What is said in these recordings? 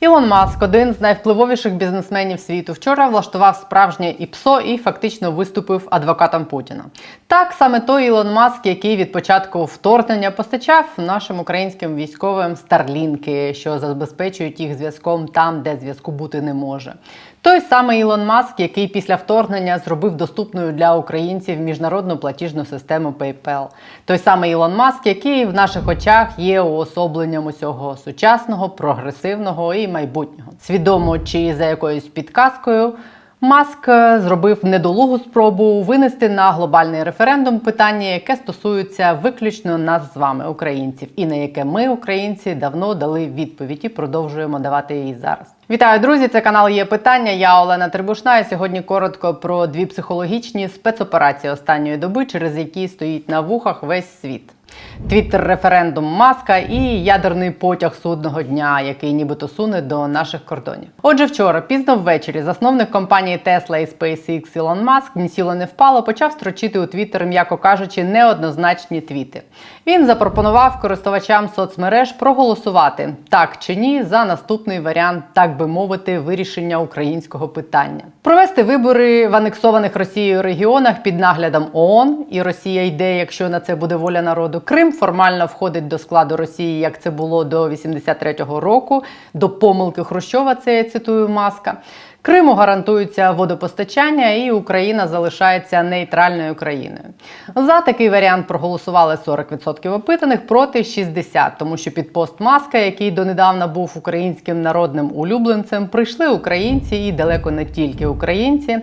Ілон Маск, один з найвпливовіших бізнесменів світу, вчора влаштував справжнє ІПСО і фактично виступив адвокатом Путіна. Так саме той Ілон Маск, який від початку вторгнення постачав нашим українським військовим старлінки, що забезпечують їх зв'язком там, де зв'язку бути не може. Той самий Ілон Маск, який після вторгнення зробив доступною для українців міжнародну платіжну систему PayPal. Той самий Ілон Маск, який в наших очах є уособленням усього сучасного, прогресивного і майбутнього. Свідомо чи за якоюсь підказкою. Маск е, зробив недолугу спробу винести на глобальний референдум питання, яке стосується виключно нас з вами, українців, і на яке ми, українці, давно дали відповідь і продовжуємо давати її зараз. Вітаю, друзі! Це канал є питання. Я Олена Трибушна. І сьогодні коротко про дві психологічні спецоперації останньої доби, через які стоїть на вухах весь світ. Твіттер референдум Маска і ядерний потяг судного дня, який нібито суне до наших кордонів. Отже, вчора, пізно ввечері, засновник компанії Tesla і SpaceX Ілон Маск ні сіло не впало, почав строчити у Твіттер, м'яко кажучи, неоднозначні твіти. Він запропонував користувачам соцмереж проголосувати так чи ні за наступний варіант, так би мовити, вирішення українського питання. Провести вибори в анексованих Росією регіонах під наглядом ООН, і Росія йде, якщо на це буде воля народу. Крим формально входить до складу Росії, як це було до 83-го року, до помилки Хрущова. Це я цитую маска. Криму гарантується водопостачання, і Україна залишається нейтральною країною. За такий варіант проголосували 40% опитаних проти 60%, тому що під пост маска, який донедавна був українським народним улюбленцем, прийшли українці і далеко не тільки українці.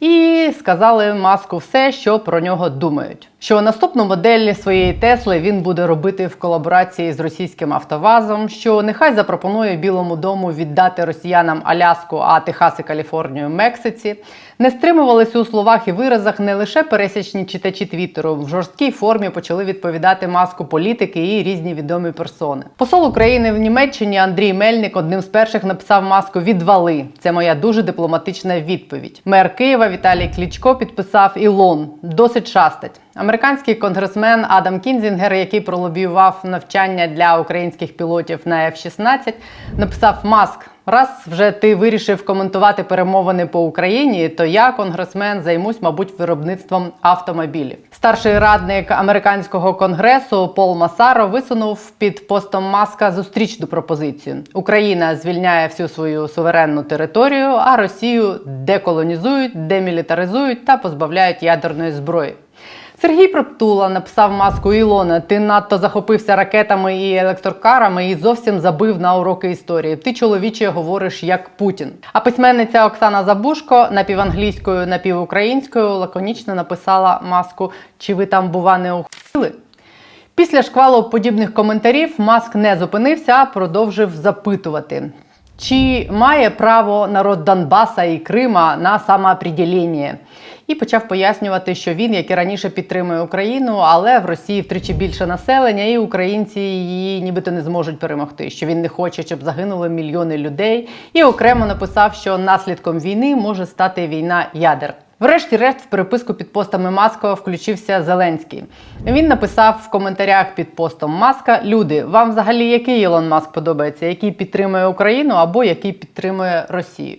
І сказали маску все, що про нього думають. Що наступну модель своєї Тесли він буде робити в колаборації з російським автовазом. Що нехай запропонує Білому дому віддати росіянам Аляску, а Техас і Каліфорнію Мексиці. Не стримувалися у словах і виразах не лише пересічні читачі Твіттеру. В жорсткій формі почали відповідати маску політики і різні відомі персони. Посол України в Німеччині Андрій Мельник одним з перших написав маску Відвали. Це моя дуже дипломатична відповідь. Мер Києва Віталій Клічко підписав Ілон. Досить шастать. Американський конгресмен Адам Кінзінгер, який пролобіював навчання для українських пілотів на F-16, написав Маск. Раз вже ти вирішив коментувати перемовини по Україні, то я, конгресмен, займусь, мабуть, виробництвом автомобілів. Старший радник американського конгресу Пол Масаро висунув під постом маска зустрічну пропозицію: Україна звільняє всю свою суверенну територію, а Росію деколонізують, демілітаризують та позбавляють ядерної зброї. Сергій Проптула написав маску Ілона: Ти надто захопився ракетами і електрокарами і зовсім забив на уроки історії. Ти чоловіче говориш як Путін. А письменниця Оксана Забушко напіванглійською, напівукраїнською лаконічно написала маску Чи ви там бува не ухили? Після шквалу подібних коментарів Маск не зупинився, а продовжив запитувати. Чи має право народ Донбаса і Крима на самоопределення? І почав пояснювати, що він, як і раніше, підтримує Україну, але в Росії втричі більше населення, і українці її нібито не зможуть перемогти. Що він не хоче, щоб загинули мільйони людей. І окремо написав, що наслідком війни може стати війна ядер. Врешті-решт, в переписку під постами Маска включився Зеленський. Він написав в коментарях під постом Маска: Люди, вам взагалі який Ілон Маск подобається, який підтримує Україну або який підтримує Росію?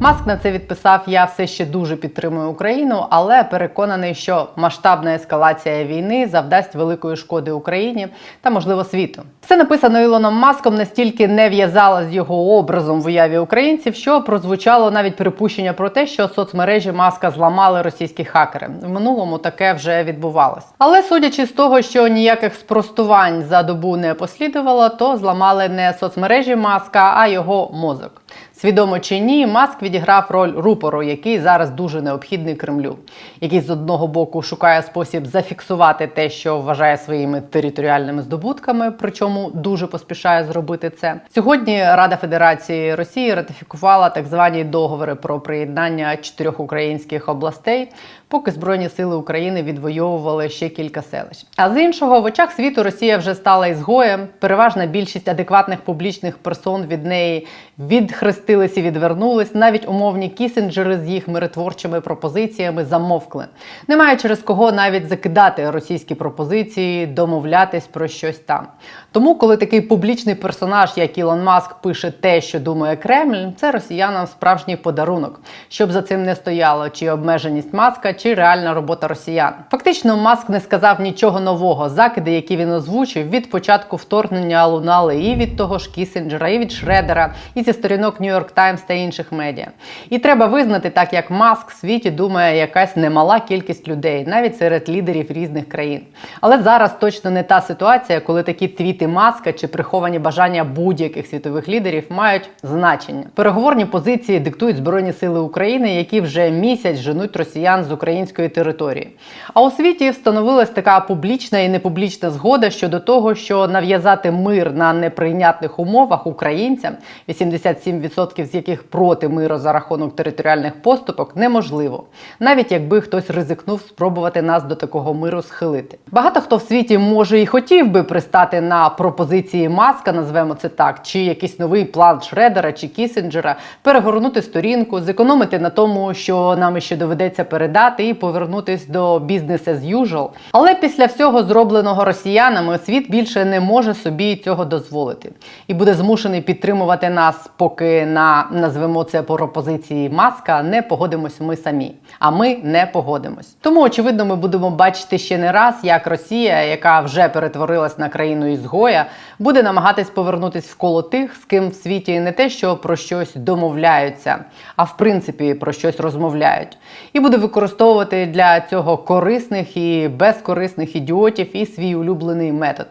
Маск на це відписав: Я все ще дуже підтримую Україну, але переконаний, що масштабна ескалація війни завдасть великої шкоди Україні та, можливо, світу. Все написано Ілоном Маском настільки не в'язало з його образом в уяві українців, що прозвучало навіть припущення про те, що соцмережі Маска зламали російські хакери. В минулому таке вже відбувалось. Але судячи з того, що ніяких спростувань за добу не послідувало, то зламали не соцмережі Маска, а його мозок. Свідомо чи ні, Маск відіграв роль рупору, який зараз дуже необхідний Кремлю, який з одного боку шукає спосіб зафіксувати те, що вважає своїми територіальними здобутками, причому дуже поспішає зробити це. Сьогодні Рада Федерації Росії ратифікувала так звані договори про приєднання чотирьох українських областей. Поки Збройні сили України відвоювали ще кілька селищ. А з іншого, в очах світу Росія вже стала ізгоєм. Переважна більшість адекватних публічних персон від неї відхрестились і відвернулись. Навіть умовні кісінджери з їх миротворчими пропозиціями замовкли. Немає через кого навіть закидати російські пропозиції, домовлятись про щось там. Тому, коли такий публічний персонаж, як Ілон Маск, пише те, що думає Кремль, це росіянам справжній подарунок, щоб за цим не стояло чи обмеженість маска, чи реальна робота росіян. Фактично, Маск не сказав нічого нового. Закиди, які він озвучив, від початку вторгнення лунали і від того ж Кісінджера, і від Шредера, і зі сторінок York Times та інших медіа. І треба визнати, так як Маск в світі думає якась немала кількість людей, навіть серед лідерів різних країн. Але зараз точно не та ситуація, коли такі твіти маска чи приховані бажання будь-яких світових лідерів мають значення. Переговорні позиції диктують Збройні сили України, які вже місяць женуть росіян з української території. А у світі встановилась така публічна і непублічна згода щодо того, що нав'язати мир на неприйнятних умовах українцям, 87% з яких проти миру за рахунок територіальних поступок, неможливо, навіть якби хтось ризикнув спробувати нас до такого миру схилити. Багато хто в світі може і хотів би пристати на пропозиції маска, назвемо це так, чи якийсь новий план Шредера чи Кісінджера, перегорнути сторінку, зекономити на тому, що нам ще доведеться передати, і повернутись до бізнес as usual. Але після всього зробленого росіянами світ більше не може собі цього дозволити і буде змушений підтримувати нас, поки на назвемо це пропозиції маска не погодимось ми самі. А ми не погодимось. Тому очевидно, ми будемо бачити ще не раз, як Росія, яка вже перетворилась на країну ізгоя, буде намагатись повернутись в коло тих, з ким в світі не те, що про щось домовляються, а в принципі про щось розмовляють, і буде використовувати для цього корисних і безкорисних ідіотів і свій улюблений метод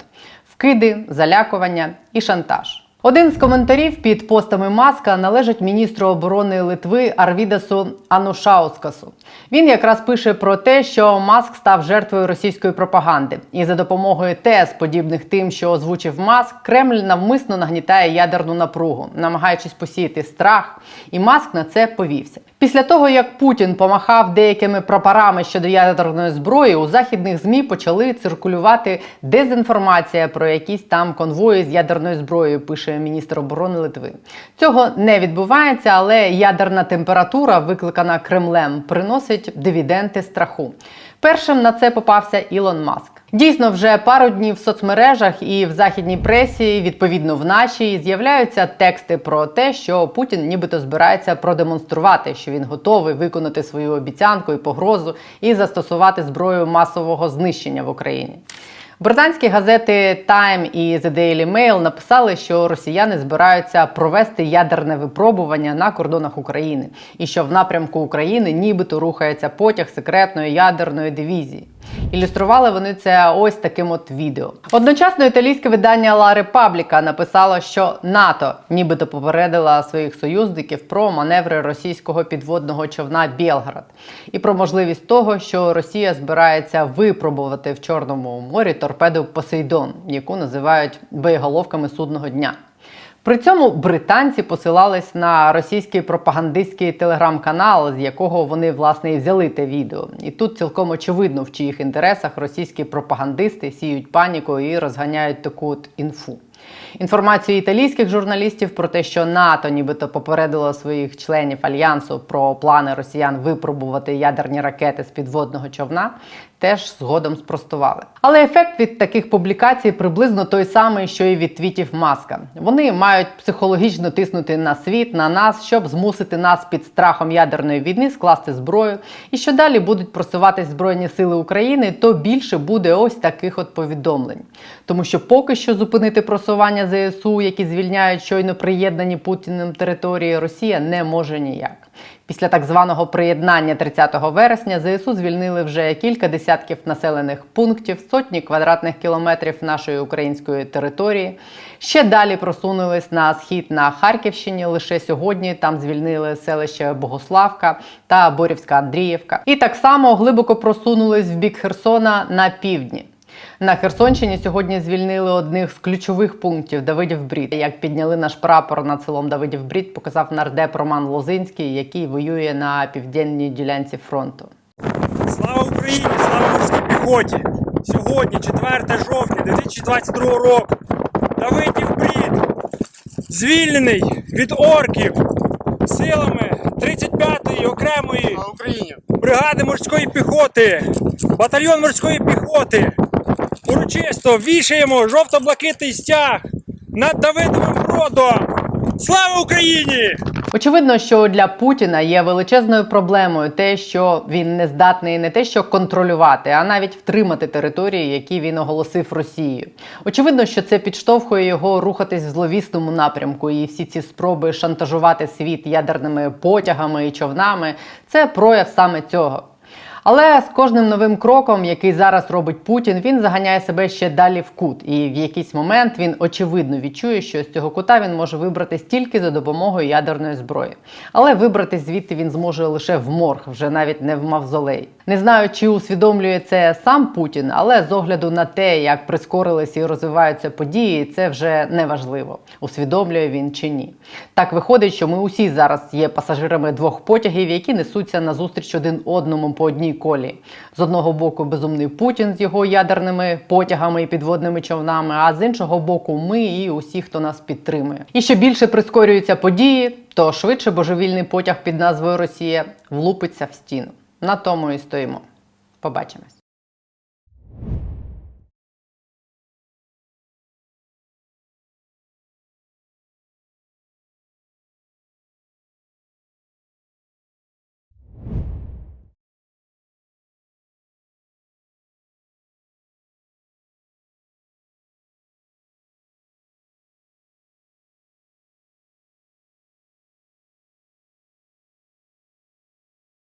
вкиди, залякування і шантаж. Один з коментарів під постами маска належить міністру оборони Литви Арвідасу Анушаускасу. Він якраз пише про те, що Маск став жертвою російської пропаганди, і за допомогою тез, подібних тим, що озвучив Маск, Кремль навмисно нагнітає ядерну напругу, намагаючись посіяти страх, і Маск на це повівся. Після того, як Путін помахав деякими прапорами щодо ядерної зброї, у західних змі почали циркулювати дезінформація про якісь там конвої з ядерною зброєю. Пише міністр оборони Литви. Цього не відбувається, але ядерна температура, викликана Кремлем, приносить дивіденти страху. Першим на це попався Ілон Маск. Дійсно, вже пару днів в соцмережах і в західній пресі, відповідно в нашій, з'являються тексти про те, що Путін нібито збирається продемонструвати, що він готовий виконати свою обіцянку і погрозу і застосувати зброю масового знищення в Україні. Британські газети Time і The Daily Mail написали, що росіяни збираються провести ядерне випробування на кордонах України, і що в напрямку України нібито рухається потяг секретної ядерної дивізії. Ілюстрували вони це ось таким от відео. Одночасно італійське видання La Repubblica написало, що НАТО нібито попередила своїх союзників про маневри російського підводного човна Білград і про можливість того, що Росія збирається випробувати в Чорному морі торпеду Посейдон, яку називають боєголовками судного дня. При цьому британці посилались на російський пропагандистський телеграм-канал, з якого вони власне і взяли те відео. І тут цілком очевидно, в чиїх інтересах російські пропагандисти сіють паніку і розганяють таку от інфу. Інформацію італійських журналістів про те, що НАТО нібито попередило своїх членів альянсу про плани росіян випробувати ядерні ракети з підводного човна, теж згодом спростували. Але ефект від таких публікацій приблизно той самий, що і від твітів маска. Вони мають психологічно тиснути на світ, на нас, щоб змусити нас під страхом ядерної війни скласти зброю. І що далі будуть просуватись Збройні Сили України, то більше буде ось таких от повідомлень. Тому що поки що зупинити просування ЗСУ, які звільняють щойно приєднані Путіним території, Росія не може ніяк. Після так званого приєднання 30 вересня ЗСУ звільнили вже кілька десятків населених пунктів, сотні квадратних кілометрів нашої української території. Ще далі просунулись на схід на Харківщині. Лише сьогодні там звільнили селище Богославка та Борівська Андріївка. І так само глибоко просунулись в бік Херсона на півдні. На Херсонщині сьогодні звільнили одних з ключових пунктів Давидів Брід. Як підняли наш прапор над селом Давидів Брід, показав нардеп Роман Лозинський, який воює на південній ділянці фронту. Слава Україні! Слава морській піхоті! Сьогодні, 4 жовтня 2022 року, Давидів Брід звільнений від орків силами 35-ї окремої Слава Україні! Бригади морської піхоти, батальйон морської піхоти. Урочисто вішаємо жовто-блакитний стяг над Давидовим Бродом. Слава Україні! Очевидно, що для Путіна є величезною проблемою те, що він не здатний не те, що контролювати, а навіть втримати території, які він оголосив Росією. Очевидно, що це підштовхує його рухатись в зловісному напрямку, і всі ці спроби шантажувати світ ядерними потягами і човнами це прояв саме цього. Але з кожним новим кроком, який зараз робить Путін, він заганяє себе ще далі в кут. І в якийсь момент він очевидно відчує, що з цього кута він може вибратись тільки за допомогою ядерної зброї. Але вибратись звідти він зможе лише в морг, вже навіть не в мавзолей. Не знаю, чи усвідомлює це сам Путін, але з огляду на те, як прискорилися і розвиваються події, це вже не важливо, усвідомлює він чи ні. Так виходить, що ми усі зараз є пасажирами двох потягів, які несуться назустріч один одному по одній колі. З одного боку безумний Путін з його ядерними потягами і підводними човнами, а з іншого боку, ми і усі, хто нас підтримує. І що більше прискорюються події, то швидше божевільний потяг під назвою Росія влупиться в стіну. На тому і стоїмо. Побачимось.